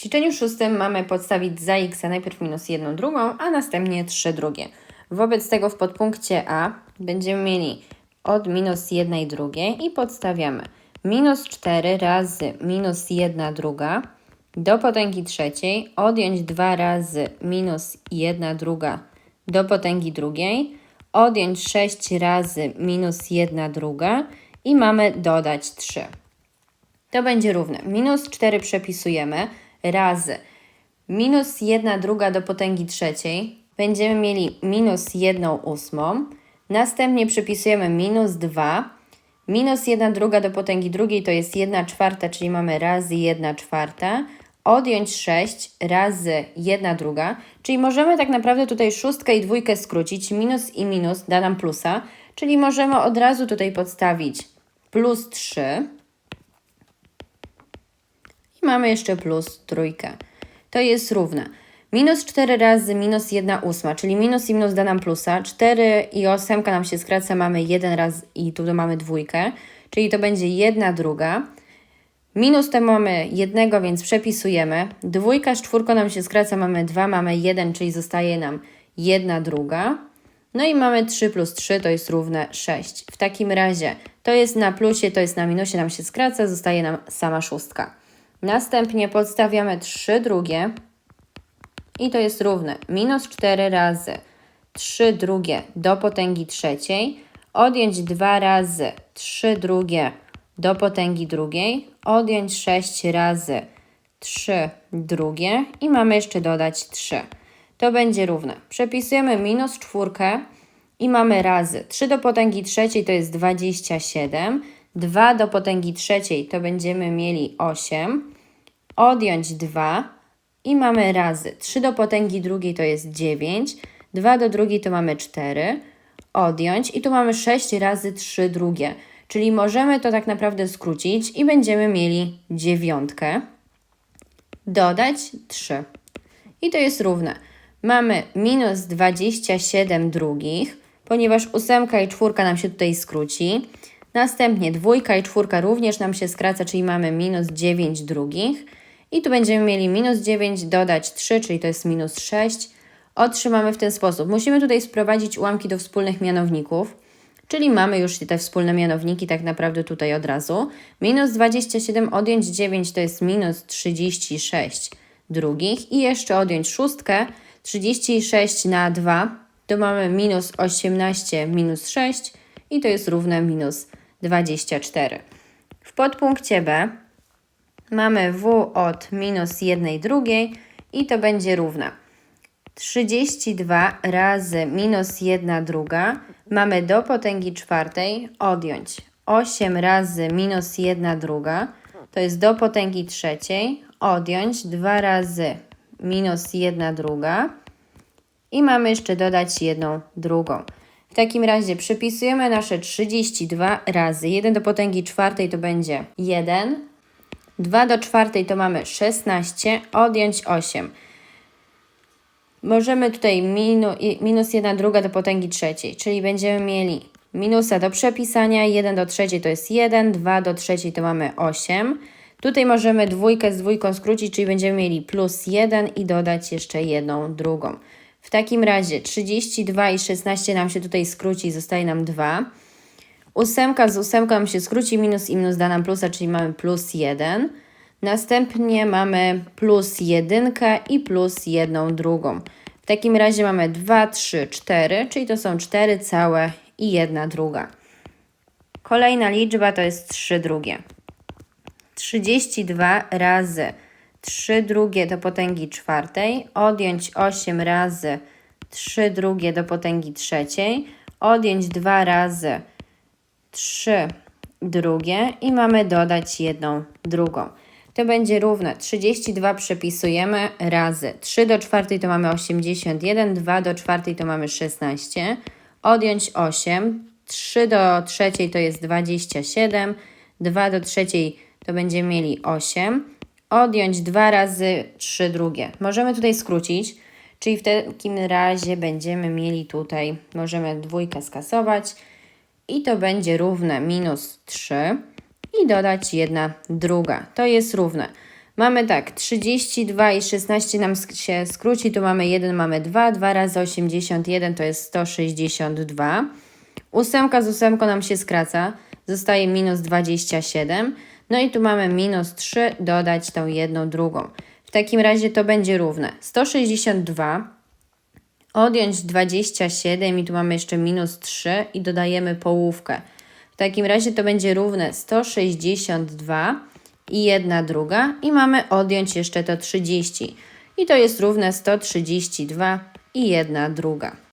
ćwiczeniu szóstym mamy podstawić za x najpierw minus jedną drugą, a następnie 3 drugie. Wobec tego w podpunkcie A będziemy mieli od minus jednej drugiej i podstawiamy minus 4 razy minus 1 druga do potęgi trzeciej, odjąć 2 razy minus 1 druga do potęgi drugiej, odjąć 6 razy minus 1 druga i mamy dodać 3. To będzie równe. Minus 4 przepisujemy razy minus 1 druga do potęgi trzeciej. Będziemy mieli minus 1 ósmą. Następnie przepisujemy minus 2. Minus 1 druga do potęgi drugiej to jest 1 czwarta, czyli mamy razy 1 czwarta. Odjąć 6 razy 1 druga, czyli możemy tak naprawdę tutaj szóstkę i dwójkę skrócić. Minus i minus da nam plusa, czyli możemy od razu tutaj podstawić plus 3. I mamy jeszcze plus trójkę. To jest równe. Minus 4 razy minus 1 ósma, czyli minus i minus da nam plusa. 4 i 8 nam się skraca, mamy 1 raz i tu mamy dwójkę, czyli to będzie 1 druga. Minus to mamy jednego, więc przepisujemy. Dwójka z czwórką nam się skraca, mamy 2, mamy 1, czyli zostaje nam 1 druga. No i mamy 3 plus 3 to jest równe 6. W takim razie to jest na plusie, to jest na minusie, nam się skraca, zostaje nam sama szóstka. Następnie podstawiamy 3 drugie i to jest równe. Minus 4 razy 3 drugie do potęgi trzeciej, odjąć 2 razy 3 drugie do potęgi drugiej, odjąć 6 razy 3 drugie i mamy jeszcze dodać 3. To będzie równe. Przepisujemy minus czwórkę i mamy razy 3 do potęgi trzeciej to jest 27, 2 do potęgi trzeciej to będziemy mieli 8, odjąć 2 i mamy razy 3 do potęgi drugiej to jest 9, 2 do drugiej to mamy 4, odjąć i tu mamy 6 razy 3 drugie, czyli możemy to tak naprawdę skrócić i będziemy mieli dziewiątkę, dodać 3 i to jest równe. Mamy minus 27 drugich, ponieważ ósemka i czwórka nam się tutaj skróci. Następnie dwójka i czwórka również nam się skraca, czyli mamy minus 9 drugich. I tu będziemy mieli minus 9, dodać 3, czyli to jest minus 6. Otrzymamy w ten sposób. Musimy tutaj sprowadzić ułamki do wspólnych mianowników, czyli mamy już te wspólne mianowniki tak naprawdę tutaj od razu. Minus 27 odjąć 9 to jest minus 36 drugich i jeszcze odjąć szóstkę, 36 na 2 to mamy minus 18 minus 6 i to jest równe minus 24. W podpunkcie B mamy w od minus 1 drugiej i to będzie równe. 32 razy minus 1 druga mamy do potęgi czwartej odjąć. 8 razy minus 1 druga to jest do potęgi trzeciej odjąć. 2 razy minus 1 druga i mamy jeszcze dodać jedną drugą. W takim razie przepisujemy nasze 32 razy 1 do potęgi czwartej to będzie 1, 2 do czwartej to mamy 16, odjąć 8. Możemy tutaj minu, minus 1 druga do potęgi trzeciej, czyli będziemy mieli minusa do przepisania, 1 do trzeciej to jest 1, 2 do trzeciej to mamy 8. Tutaj możemy dwójkę z dwójką skrócić, czyli będziemy mieli plus 1 i dodać jeszcze jedną drugą. W takim razie 32 i 16 nam się tutaj skróci, zostaje nam 2. Ósemka z ósemką nam się skróci, minus i minus da nam plusa, czyli mamy plus 1. Następnie mamy plus 1 i plus 1 drugą. W takim razie mamy 2, 3, 4, czyli to są 4 całe i 1 druga. Kolejna liczba to jest 3 drugie. 32 razy 3 drugie do potęgi czwartej, odjąć 8 razy 3 drugie do potęgi trzeciej, odjąć 2 razy 3 drugie i mamy dodać jedną drugą. To będzie równe. 32 przepisujemy razy 3 do czwartej to mamy 81, 2 do czwartej to mamy 16, odjąć 8, 3 do trzeciej to jest 27, 2 do trzeciej to będziemy mieli 8, odjąć 2 razy 3 drugie. Możemy tutaj skrócić, czyli w takim razie będziemy mieli tutaj, możemy dwójkę skasować i to będzie równe minus 3 i dodać jedna druga. To jest równe. Mamy tak, 32 i 16 nam się skróci, tu mamy 1, mamy 2, 2 razy 81 to jest 162. Ósemka z ósemką nam się skraca, zostaje minus 27. No i tu mamy minus 3, dodać tą jedną drugą. W takim razie to będzie równe 162, odjąć 27 i tu mamy jeszcze minus 3 i dodajemy połówkę. W takim razie to będzie równe 162 i jedna druga i mamy odjąć jeszcze to 30. I to jest równe 132 i jedna druga.